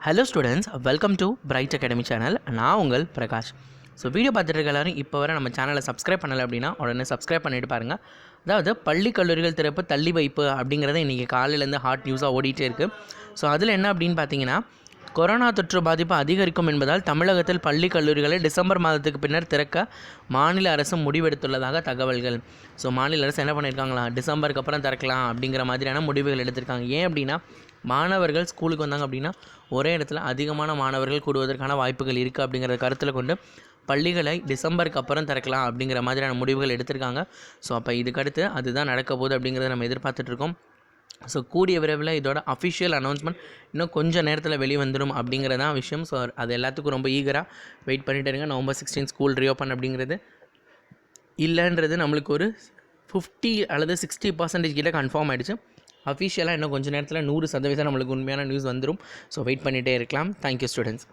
Hello students welcome to Bright Academy channel நான் உங்கள் Prakash. So video பார்த்துட்டு எல்லாரும் இப்போ வரை நம்ம சேனலை சப்ஸ்கிரைப் பண்ணலை அப்படின்னா உடனே சப்ஸ்கிரைப் பண்ணிட்டு பாருங்கள் அதாவது பள்ளி கல்லூரிகள் திறப்பு தள்ளி வைப்பு அப்படிங்கிறத இன்றைக்கி காலையிலேருந்து ஹாட் நியூஸாக ஓடிட்டே இருக்குது ஸோ அதில் என்ன அப்படின்னு பார்த்தீங்கன்னா கொரோனா தொற்று பாதிப்பு அதிகரிக்கும் என்பதால் தமிழகத்தில் பள்ளி கல்லூரிகளை டிசம்பர் மாதத்துக்கு பின்னர் திறக்க மாநில அரசு முடிவெடுத்துள்ளதாக தகவல்கள். ஸோ மாநில அரசு என்ன பண்ணியிருக்காங்களா டிசம்பருக்கு அப்புறம் திறக்கலாம் அப்படிங்கிற மாதிரியான முடிவுகள் எடுத்திருக்காங்க. ஏன் அப்படின்னா மாணவர்கள் ஸ்கூலுக்கு வந்தாங்க அப்படின்னா ஒரே இடத்துல அதிகமான மாணவர்கள் கூடுவதற்கான வாய்ப்புகள் இருக்குது அப்படிங்கிறத கருத்தில் கொண்டு பள்ளிகளை டிசம்பருக்கு அப்புறம் திறக்கலாம் அப்படிங்கிற மாதிரியான முடிவுகள் எடுத்திருக்காங்க. ஸோ அப்போ இதுக்கடுத்து அதுதான் நடக்க போகுது அப்படிங்கிறத நம்ம எதிர்பார்த்துட்ருக்கோம் ஸோ கூடிய விரைவில் இதோட அஃபிஷியல் அனௌன்ஸ்மெண்ட் இன்னும் கொஞ்சம் நேரத்தில் வெளிவந்துடும் அப்படிங்கிறதான் விஷயம். ஸோ அது எல்லாத்துக்கும் ரொம்ப ஈகராக வெயிட் பண்ணிட்டு இருங்க. நவம்பர் சிக்ஸ்டீன் ஸ்கூல் ரீஓப்பன் அப்படிங்கிறது இல்லைன்றது நம்மளுக்கு ஒரு ஃபிஃப்டி அல்லது சிக்ஸ்டி பர்சன்டேஜ் கிட்ட கன்ஃபார்ம் ஆகிடுச்சு அஃபிஷியலாக இன்னும் கொஞ்சம் நேரத்தில் நூறு சதவீதம் நம்மளுக்கு உண்மையான நியூஸ் வந்துடும் ஸோ வெயிட் பண்ணிகிட்டே இருக்கலாம். Thank you students